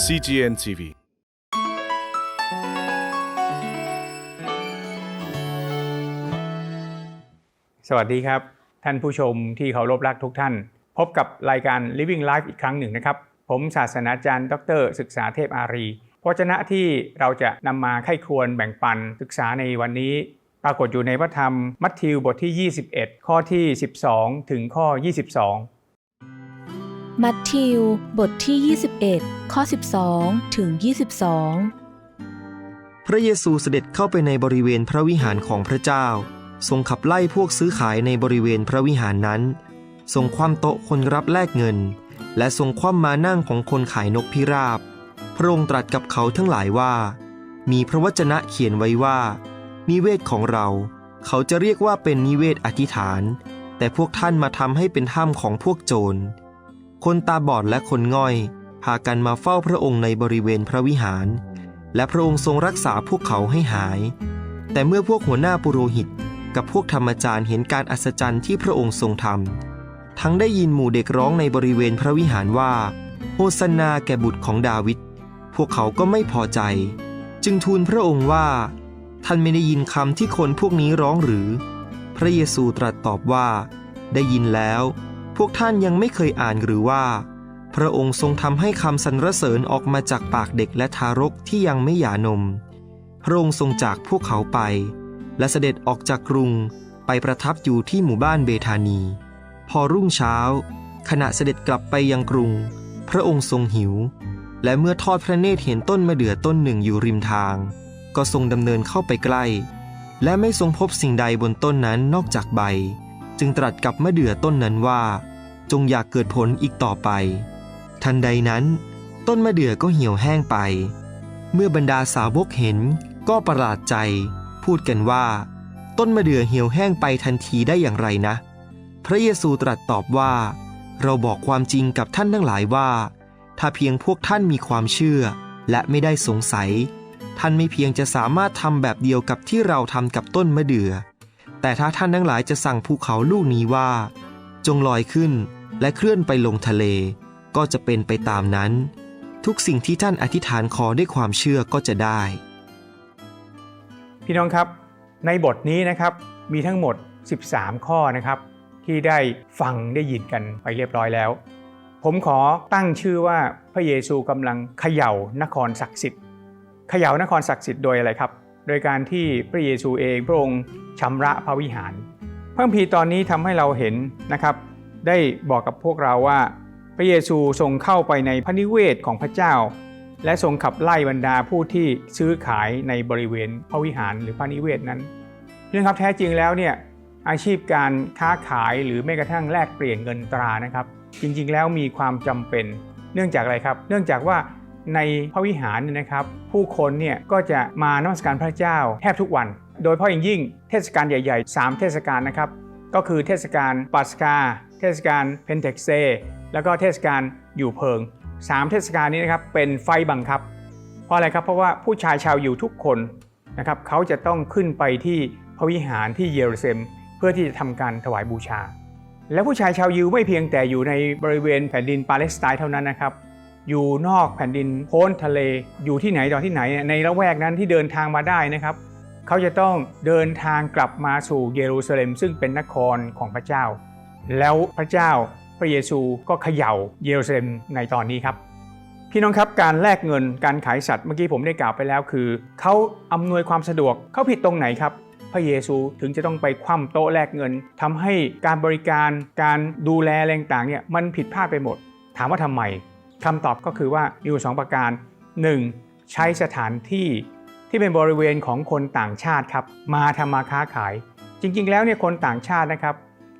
CGN TV สวัสดีครับ ท่านผู้ชมที่เคารพรักทุกท่าน พบกับรายการ Living Life อีกครั้งหนึ่งนะครับ ผมศาสนาจารย์ ดร ศึกษาเทพอารีพระวจนะที่เราจะนำมาไข้ควรแบ่งปันศึกษาในวันนี้ ปรากฏอยู่ในพระธรรมมัทธิวบทที่ 21 ข้อที่ 12 ถึงข้อ 22 มัทธิว บทที่ 21 ข้อ 12 ถึง 22 พระเยซูเสด็จเข้าไปในบริเวณพระวิหารของพระเจ้า ทรงขับไล่พวกซื้อขายในบริเวณพระวิหารนั้น ทรงคว่ำโต๊ะคนรับแลกเงิน และทรงคว่ำมานั่งของคนขายนกพิราบ พระองค์ตรัสกับเขาทั้งหลายว่า มีพระวจนะเขียนไว้ว่า นิเวศของเรา เขาจะเรียกว่าเป็นนิเวศอธิษฐาน แต่พวกท่านมาทำให้เป็นถ้ำของพวกโจร คนตาบอดและคนง่อย พากันมาเฝ้าพระองค์ในบริเวณพระวิหาร และพระองค์ทรงรักษาพวกเขาให้หาย แต่เมื่อพวกหัวหน้าปุโรหิต กับพวกธรรมจารย์เห็นการอัศจรรย์ที่พระองค์ทรงทำทั้งได้ยินหมู่เด็กร้องในบริเวณพระวิหารว่า โฮสนาแก่บุตรของดาวิดพวกเขาก็ไม่พอใจ จึงทูลพระองค์ว่า ท่านไม่ได้ยินคำที่คนพวกนี้ร้องหรือ พระเยซูตรัสตอบว่า ได้ยินแล้ว พวกท่านยังไม่เคยอ่านหรือว่า พระองค์ทรงทำให้คำสรรเสริญออกมาจากปากเด็กและทารกที่ยังไม่หย่านม พระองค์ทรงจากพวกเขาไป และเสด็จออกจากกรุงไปประทับอยู่ที่หมู่บ้านเบธานี พอรุ่งเช้า ขณะเสด็จกลับไปยังกรุง พระองค์ทรงหิว และเมื่อทอดพระเนตรเห็นต้นมะเดื่อต้นหนึ่งอยู่ริมทาง ก็ทรงดำเนินเข้าไปใกล้ และไม่ทรงพบสิ่งใดบนต้นนั้นนอกจากใบ จึงตรัสกับมะเดื่อต้นนั้นว่า จงอยากเกิดผลอีกต่อไป ทันใดนั้น ต้นมะเดื่อก็เหี่ยวแห้งไป เมื่อบรรดาสาวกเห็นก็ประหลาดใจ พูดกันว่า ต้นมะเดื่อเหี่ยวแห้งไปทันทีได้อย่างไรนะ พระเยซูตรัสตอบว่า เราบอกความจริงกับท่านทั้งหลายว่า ถ้าเพียงพวกท่านมีความเชื่อ และไม่ได้สงสัย ท่านไม่เพียงจะสามารถทำแบบเดียวกับที่เราทำกับต้นมะเดื่อ แต่ถ้าท่านทั้งหลายจะสั่งภูเขาลูกนี้ว่า จงลอยขึ้นและเคลื่อนไปลงทะเล ก็จะเป็นไปตามนั้น ทุกสิ่งที่ท่านอธิษฐานขอด้วยความเชื่อก็จะได้ พี่น้องครับ ในบทนี้นะครับมีทั้งหมด 13 ข้อนะครับ ที่ได้ฟังได้ยินกันไปเรียบร้อยแล้ว ผมขอตั้งชื่อว่าพระเยซูกำลังเขย่านครศักดิ์สิทธิ์เขย่านครศักดิ์สิทธิ์โดยอะไรครับ โดยการที่พระเยซูเองพระองค์ชำระพระวิหาร พระคัมภีร์ตอนนี้ทำให้เราเห็นนะครับ ได้บอกกับพวกเราว่า พระเยซูทรงเข้าไปในพระนิเวศของพระเจ้า และทรงขับไล่บรรดาผู้ที่ซื้อขายในบริเวณพระวิหารหรือพระนิเวศนั้นเรื่องครับแท้จริงแล้วเนี่ยอาชีพการค้าขายหรือแม้กระทั่งแลกเปลี่ยนเงินตรานะครับ จริงๆแล้วมีความจำเป็น เนื่องจากอะไรครับ เนื่องจากว่า ในพระวิหารเนี่ยนะครับผู้คนเนี่ยก็จะมานมัสการพระเจ้าแทบทุกวัน โดยเฉพาะอย่างยิ่งเทศกาลใหญ่ ๆ 3 เทศกาลนะครับก็คือเทศกาลปัสกา เทศกาลเพนเทคเซ แล้วก็เทศกาลอยู่เพิง 3 เทศกาลนี้นะครับเป็นไฟบังคับ เพราะอะไรครับเพราะว่าผู้ชายชาวยิวทุกคนนะครับเขาจะต้องขึ้นไปที่พระวิหารที่เยรูซาเล็ม เพื่อที่จะทำการถวายบูชา และผู้ชายชาวยิวไม่เพียงแต่อยู่ในบริเวณแผ่นดินปาเลสไตน์เท่านั้นนะครับ อยู่นอกแผ่นดินโพ้นทะเล อยู่ที่ไหนต่อที่ไหน ในละแวกนั้นที่เดินทางมาได้นะครับ เขาจะต้องเดินทางกลับมาสู่เยรูซาเล็ม ซึ่งเป็นนครของพระเจ้า แล้วพระเจ้าพระเยซูก็เขย่าเยรูซาเล็มในตอนนี้ครับพี่น้องครับการแลกเงินการขายสัตว์เมื่อกี้ผมได้กล่าวไปแล้วคือ เขาอำนวยความสะดวกเขาผิดตรงไหนครับ พระเยซูถึงจะต้องไปคว่ำโต๊ะแลกเงินทำให้การบริการการดูแลแรงต่างเนี่ยมันผิดพลาดไปหมด ถามว่าทำไม คำตอบก็คือว่ามีอยู่สองประการ 1. ใช้สถานที่ที่เป็นบริเวณของคนต่างชาติครับมาทำมาค้าขาย จริง ๆ แล้วเนี่ยคนต่างชาตินะครับ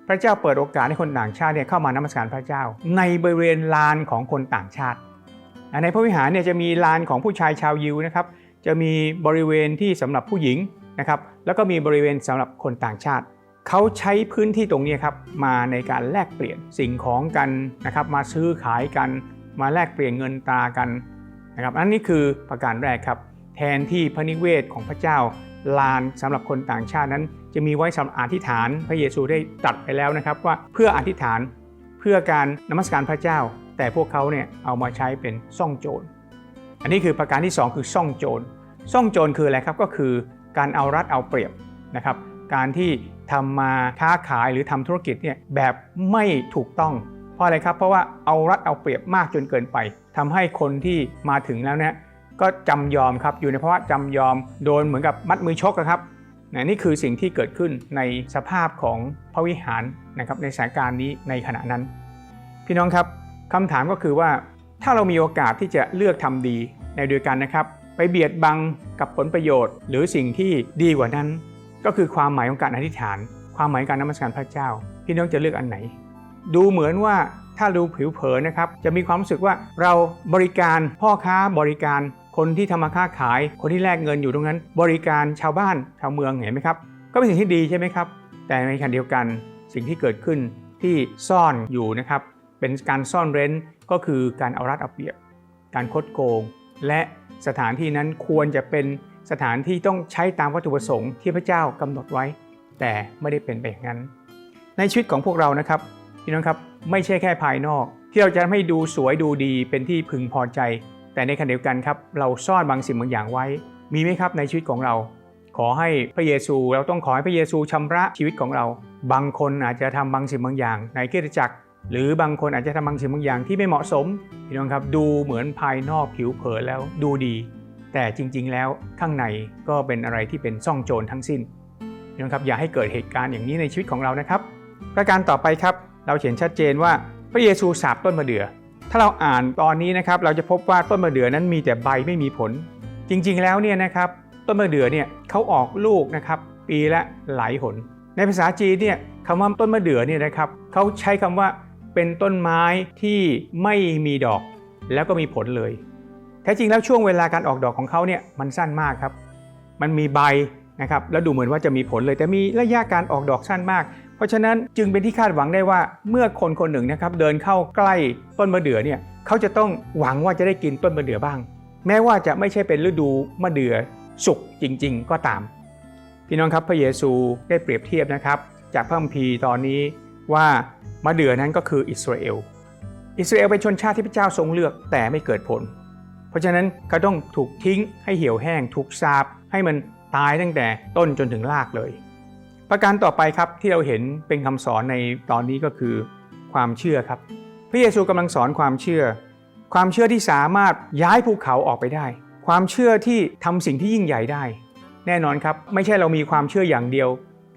พระเจ้าเปิดโอกาสให้คนต่างชาติเนี่ยเข้ามานมัสการพระเจ้า ในบริเวณลานของคนต่างชาติ ในพระวิหารเนี่ยจะมีลานของผู้ชายชาวยิวนะครับจะมีบริเวณที่สำหรับผู้หญิงนะครับแล้วก็มีบริเวณสำหรับคนต่างชาติเขาใช้พื้นที่ตรงนี้ครับมาในการแลกเปลี่ยนสิ่งของกันนะครับมาซื้อขายกัน มาแลกเปลี่ยนเงินตรากันนะครับอันนี้คือประการแรกครับ แทนที่พระนิเวศของพระเจ้าลานสำหรับคนต่างชาตินั้น จะมีไว้สำหรับอธิษฐานพระเยซูได้ตรัสไปแล้วนะครับว่าเพื่ออธิษฐานเพื่อการนมัสการพระเจ้า แต่พวกเขาเนี่ยเอามาใช้เป็นซ่องโจร อันนี้คือประการที่ 2 คือซ่องโจร ซ่องโจรคืออะไรครับก็คือการเอารัดเอาเปรียบนะครับ การที่ทำมาค้าขายหรือทำธุรกิจเนี่ยแบบไม่ถูกต้อง ราะอะไรครับ เพราะว่าเอารัดเอาเปรียบมากจนเกินไปทำให้คนที่มาถึงแล้วเนี่ยก็จำยอมครับอยู่ในภาวะจำยอมโดนเหมือนกับมัดมือชกอะครับนะนี่คือสิ่งที่เกิดขึ้นในสภาพของพระวิหารนะครับในสถานการณ์นี้ในขณะนั้น พี่น้องครับคำถามก็คือว่าถ้าเรามีโอกาสที่จะเลือกทำดีในเดียวกันนะครับ ไปเบียดบังกับผลประโยชน์ หรือสิ่งที่ดีกว่านั้น ก็คือความหมายของการอธิษฐาน ความหมายของการนมัสการพระเจ้า พี่น้องจะเลือกอันไหน ดูเหมือนว่าถ้าดูผิวเผินนะครับ จะมีความรู้สึกว่าเราบริการพ่อค้าบริการคนที่ทำมาค้าขาย คนที่แลกเงินอยู่ตรงนั้น บริการชาวบ้านชาวเมืองเห็นไหมครับ ก็เป็นสิ่งที่ดีใช่ไหมครับ แต่ในขณะเดียวกันสิ่งที่เกิดขึ้นที่ซ่อนอยู่นะครับ เป็นการซ่อนเร้นก็คือการเอารัดเอาเปรียบ การคดโกง และสถานที่นั้นควรจะเป็นสถานที่ต้องใช้ตามวัตถุประสงค์ที่พระเจ้ากำหนดไว้ แต่ไม่ได้เป็นไปอย่างนั้น ในชีวิตของพวกเรานะครับ พี่น้องครับไม่ใช่แค่ภายนอก ที่เราจะทำให้ดูสวยดูดีเป็นที่พึงพอใจ แต่ในขณะเดียวกันครับ เราซ่อนบางสิ่งบางอย่างไว้ มีไหมครับในชีวิตของเรา ขอให้พระเยซูเราต้องขอให้พระเยซูชำระชีวิตของเรา บางคนอาจจะทำบางสิ่งบางอย่าง ในคริสตจักร หรือบางคนอาจจะทำบางสิ่งบางอย่างที่ไม่เหมาะสมพี่น้องครับดูเหมือนภายนอกผิวเผินแล้วดูดี แต่จริง ๆ แล้วข้างในก็เป็นอะไรที่เป็นซ่องโจรทั้งสิ้นพี่น้องครับอย่าให้เกิดเหตุการณ์อย่างนี้ในชีวิตของเรานะครับ ประการต่อไปครับ เราเห็นชัดเจนว่าพระเยซูสาบต้นมะเดื่อ ถ้าเราอ่านตอนนี้นะครับเราจะพบว่าต้นมะเดื่อนั้นมีแต่ใบไม่มีผล จริงๆแล้วเนี่ยนะครับต้นมะเดื่อเนี่ยเขาออกลูกนะครับปีละหลายหน ในภาษาจีนเนี่ยคำว่าต้นมะเดื่อเนี่ยนะครับเขาใช้คำว่าเป็นต้นไม้ที่ไม่มีดอก แล้วก็มีผลเลย แท้จริงแล้วช่วงเวลาการออกดอกของเขาเนี่ยมันสั้นมากครับ มันมีใบนะครับแล้วดูเหมือนว่าจะมีผลเลย แต่มีระยะการออกดอกสั้นมากเพราะฉะนั้นจึงเป็นที่คาดหวังได้ว่าเมื่อคนคนหนึ่งนะครับเดินเข้าใกล้ต้นมะเดื่อเนี่ยเขาจะต้องหวังว่าจะได้กินต้นมะเดื่อบ้าง แม้ว่าจะไม่ใช่เป็นฤดูมะเดื่อสุกจริง ๆ ก็ตาม พี่น้องครับพระเยซูได้เปรียบเทียบนะครับ จากพระคัมภีร์ตอนนี้ว่ามะเดื่อนั้นก็คืออิสราเอลอิสราเอลเป็นชนชาติที่พระเจ้าทรงเลือกแต่ไม่เกิดผล เพราะฉะนั้นเขาต้องถูกทิ้งให้เหี่ยวแห้ง ถูกสาปให้มันตายตั้งแต่ต้นจนถึงรากเลย ประการต่อไปครับที่เราเห็นเป็นคำสอนในตอนนี้ก็คือความเชื่อครับ พระเยซูกำลังสอนความเชื่อ ความเชื่อที่สามารถย้ายภูเขาออกไปได้ ความเชื่อที่ทำสิ่งที่ยิ่งใหญ่ได้ แน่นอนครับ ไม่ใช่เรามีความเชื่ออย่างเดียว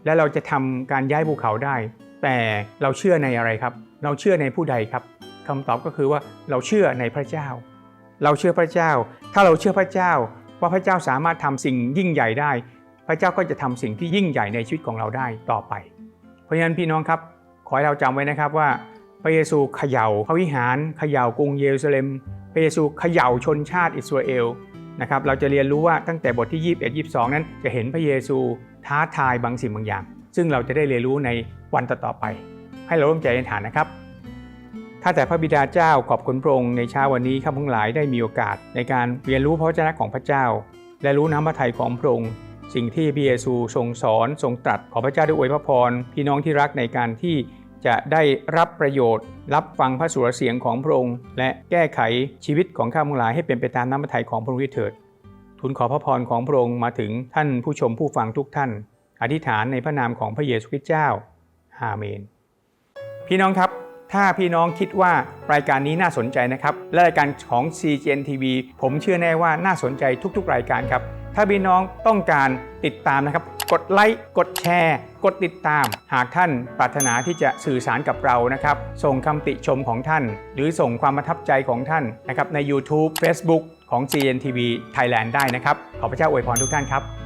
และเราจะทำการย้ายภูเขาได้ แต่เราเชื่อในอะไรครับ เราเชื่อในผู้ใดครับคำตอบก็คือว่าเราเชื่อในพระเจ้า เราเชื่อพระเจ้า ถ้าเราเชื่อพระเจ้า ว่าพระเจ้าสามารถทำสิ่งยิ่งใหญ่ได้ พระเจ้าก็จะทำสิ่งที่ยิ่งใหญ่ในชีวิตของเราได้ต่อไป เพราะฉะนั้นพี่น้องครับ ขอให้เราจำไว้นะครับว่าพระเยซูเขย่าพระวิหารเขย่ากรุงเยรูซาเล็ม พระเยซูเขย่าชนชาติอิสราเอลนะครับเราจะเรียนรู้ว่าตั้งแต่บทที่ 21 22 นั้นจะเห็นพระเยซูท้าทายบางสิ่งบางอย่าง ซึ่งเราจะได้เรียนรู้ในวันต่อๆไป ให้เราร่วมใจอธิษฐานนะครับข้าแต่พระบิดาเจ้าขอบคุณพระองค์ในเช้าวันนี้ข้าพงหลายได้มีโอกาสในการเรียนรู้พระวจนะของพระเจ้า และรู้น้ำพระทัยของพระองค์ สิ่งที่พระเยซูทรงสอนทรงตรัสขอพระเจ้าได้อวยพระพรพี่น้องที่รักในการที่จะได้รับประโยชน์ รับฟังพระสุรเสียงของพระองค์ และแก้ไขชีวิตของข้าพงหลายให้เป็นไปตามน้ำพระทัยของพระองค์เถิดทูลขอพระพรของพระองค์มาถึงท่านผู้ชมผู้ฟังทุกท่าน อธิษฐานในพระนามของพระเยซูคริสต์เจ้าอาเมน พี่น้องครับ ถ้าพี่น้องคิดว่ารายการนี้น่าสนใจนะครับ และรายการของ CGN TV ผมเชื่อแน่ว่าน่าสนใจทุกๆ รายการครับ ถ้าพี่น้องต้องการติดตามนะครับ กดไลค์กดแชร์ กดติดตาม หากท่านปรารถนาที่จะสื่อสารกับเรานะครับ ส่งคำติชมของท่าน หรือส่งความประทับใจของท่านนะครับใน YouTube Facebook ของ CNTV Thailand ได้นะครับ ขอพระเจ้าอวยพรทุกท่านครับ